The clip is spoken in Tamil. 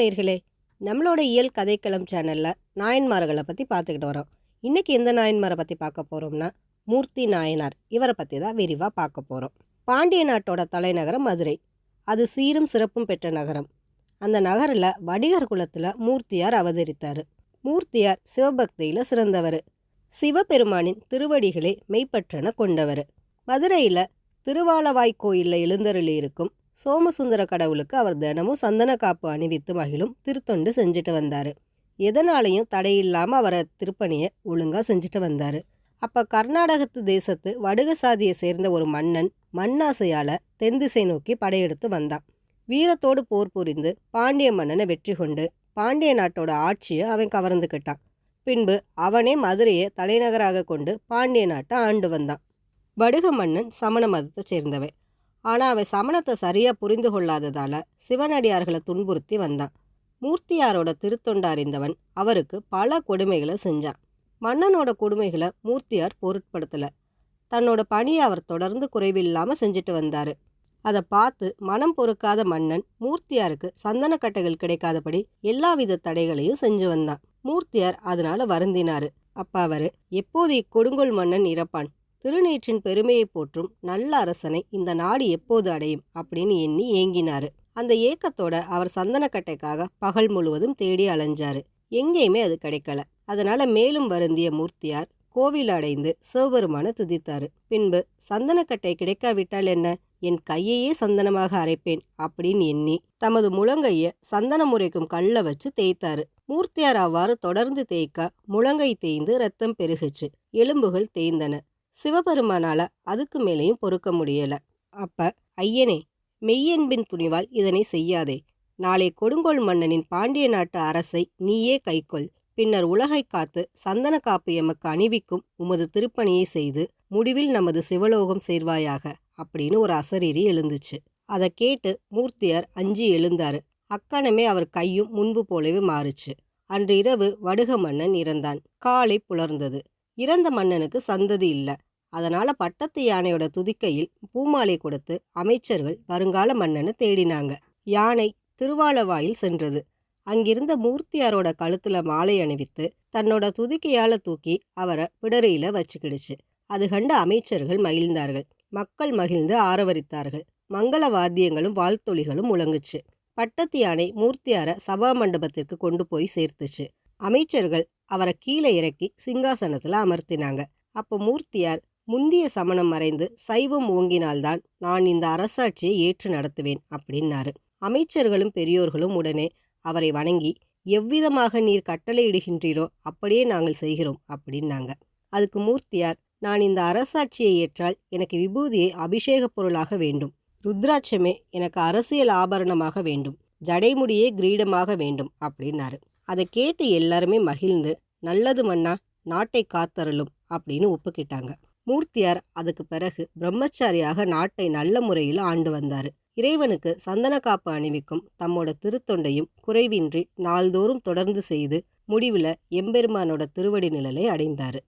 நேர்களே நம்மளோட இயல் கதைக்களம் சேனலில் நாயன்மார்களை பற்றி பார்த்துக்கிட்டு வரோம். இன்றைக்கி எந்த நாயன்மாரை பற்றி பார்க்க போகிறோம்னா மூர்த்தி நாயனார். இவரை பற்றி தான் விரிவாக பார்க்க போகிறோம் பாண்டிய நாட்டோட தலைநகரம் மதுரை. அது சீரும் சிறப்பும் பெற்ற நகரம். அந்த நகரில் வடிகர் குலத்தில் மூர்த்தியார் அவதரித்தார். மூர்த்தியார் சிவபக்தியில் சிறந்தவர். சிவபெருமானின் திருவடிகளே மெய்ப்பற்றன கொண்டவர். மதுரையில் திருவாலவாய் கோயிலில் எழுந்தருளி இருக்கும் சோமசுந்தர கடவுளுக்கு அவர் தினமும் சந்தன காப்பு அணிவித்து மகிழும் திருத்தொண்டு செஞ்சுட்டு வந்தார். எதனாலையும் தடையில்லாமல் அவரை திருப்பணியை ஒழுங்காக செஞ்சுட்டு வந்தார். அப்போ கர்நாடகத்து தேசத்து வடுக சாதியை சேர்ந்த ஒரு மன்னன் மண்ணாசையால் தென் திசை நோக்கி படையெடுத்து வந்தான். வீரத்தோடு போர் புரிந்து பாண்டிய மன்னனை வெற்றி கொண்டு பாண்டிய நாட்டோட ஆட்சியை அவன் கவர்ந்துக்கிட்டான் பின்பு அவனே மதுரையை தலைநகராக கொண்டு பாண்டிய நாட்டை ஆண்டு வந்தான். வடுக மன்னன் சமண மதத்தை சேர்ந்தவன். ஆனால் அவன் சமணத்தை சரியாக புரிந்து கொள்ளாததால் சிவனடியார்களை துன்புறுத்தி வந்தான். மூர்த்தியாரோட திருத்தொண்டு அறிந்தவன் அவருக்கு பல கொடுமைகளை செஞ்சான். மன்னனோட கொடுமைகளை மூர்த்தியார் பொருட்படுத்தலை. தன்னோட பணியை அவர் தொடர்ந்து குறைவில்லாமல் செஞ்சுட்டு வந்தார். அதை பார்த்து மனம் பொறுக்காத மன்னன் மூர்த்தியாருக்கு சந்தனக்கட்டைகள் கிடைக்காதபடி எல்லாவித தடைகளையும் செஞ்சு வந்தான். மூர்த்தியார் அதனால வருந்தினாரு. அப்ப அவரு எப்போது இக்கொடுங்கோல் மன்னன் இறப்பான்? திருநீற்றின் பெருமையை போற்றும் நல்ல அரசனை இந்த நாடு எப்போது அடையும் அப்படின்னு எண்ணி ஏங்கினாரு. அந்த ஏக்கத்தோட அவர் சந்தனக்கட்டைக்காக பகல் முழுவதும் தேடி அலைஞ்சாரு. எங்கேயுமே அது கிடைக்கல. அதனால மேலும் வருந்திய மூர்த்தியார் கோவில் அடைந்து சிவபெருமான துதித்தாரு. பின்பு சந்தனக்கட்டை கிடைக்காவிட்டால் என்ன? என் கையையே சந்தனமாக அரைப்பேன் அப்படின்னு எண்ணி தமது முழங்கைய சந்தனம் முறைக்கும் கல்ல வச்சு தேய்த்தாரு. மூர்த்தியார் அவ்வாறு தொடர்ந்து தேய்க்க முழங்கை தேய்ந்து ரத்தம் பெருகுச்சு. எலும்புகள் தேய்ந்தன. சிவபெருமானால அதுக்கு மேலேயும் பொறுக்க முடியல. அப்ப ஐயனே மெய்யன்பின் துணிவால் இதனை செய்யாதே. நாளை கொடுங்கோல் மன்னனின் பாண்டிய நாட்டு அரசை நீயே கைக்கொள். பின்னர் உலகை காத்து சந்தன காப்பு எமக்கு அணிவிக்கும் உமது திருப்பணியை செய்து முடிவில் நமது சிவலோகம் சேர்வாயாக அப்படின்னு ஒரு அசரீரி எழுந்துச்சு. அதை கேட்டு மூர்த்தியார் அஞ்சி எழுந்தாரு. அக்கணமே அவர் கையும் முன்பு போலவே மாறுச்சு. அன்று இரவு வடுக மன்னன் இறந்தான். காலை புலர்ந்தது. இறந்த மன்னனுக்கு சந்ததி இல்லை. அதனால பட்டத்து யானையோட துதிக்கையில் பூமாலை கொடுத்து அமைச்சர்கள் வருங்கால மன்னனை தேடினாங்க. யானை திருவாலவாயில் சென்றது. அங்கிருந்த மூர்த்தியாரோட கழுத்துல மாலை அணிவித்து தன்னோட துதிக்கையால தூக்கி அவரை பிடரையில வச்சுக்கிடுச்சு. அது கண்டு அமைச்சர்கள் மகிழ்ந்தார்கள். மக்கள் மகிழ்ந்து ஆரவரித்தார்கள். மங்கள வாத்தியங்களும் வாழ்த்தொழிகளும் முழங்குச்சு. பட்டத்து யானை மூர்த்தியாரை சபா மண்டபத்திற்கு கொண்டு போய் சேர்த்துச்சு. அமைச்சர்கள் அவரை கீழே இறக்கி சிங்காசனத்தில் அமர்த்தினாங்க. அப்போ மூர்த்தியார் முந்திய சமணம் மறைந்து சைவம் ஓங்கினால்தான் நான் இந்த அரசாட்சியை ஏற்று நடத்துவேன் அப்படின்னாரு. அமைச்சர்களும் பெரியோர்களும் உடனே அவரை வணங்கி எவ்விதமாக நீர் கட்டளையிடுகின்றீரோ அப்படியே நாங்கள் செய்கிறோம் அப்படின்னாங்க. அதுக்கு மூர்த்தியார் நான் இந்த அரசாட்சியை ஏற்றால் எனக்கு விபூதியை அபிஷேக பொருளாக வேண்டும். ருத்ராட்சமே எனக்கு அரசியல் ஆபரணமாக வேண்டும். ஜடைமுடியே கிரீடமாக வேண்டும் அப்படின்னாரு. அதை கேட்டு எல்லாருமே மகிழ்ந்து நல்லது மன்னா நாட்டை காத்தரலும் அப்படின்னு ஒப்புக்கிட்டாங்க. மூர்த்தியார் அதுக்கு பிறகு பிரம்மச்சாரியாக நாட்டை நல்ல முறையில் ஆண்டு வந்தார். இறைவனுக்கு சந்தன காப்பு அணிவிக்கும் தம்மோட திருத்தொண்டையும் குறைவின்றி நாள்தோறும் தொடர்ந்து செய்து முடிவில் எம்பெருமானோட திருவடி நிழலை அடைந்தார்.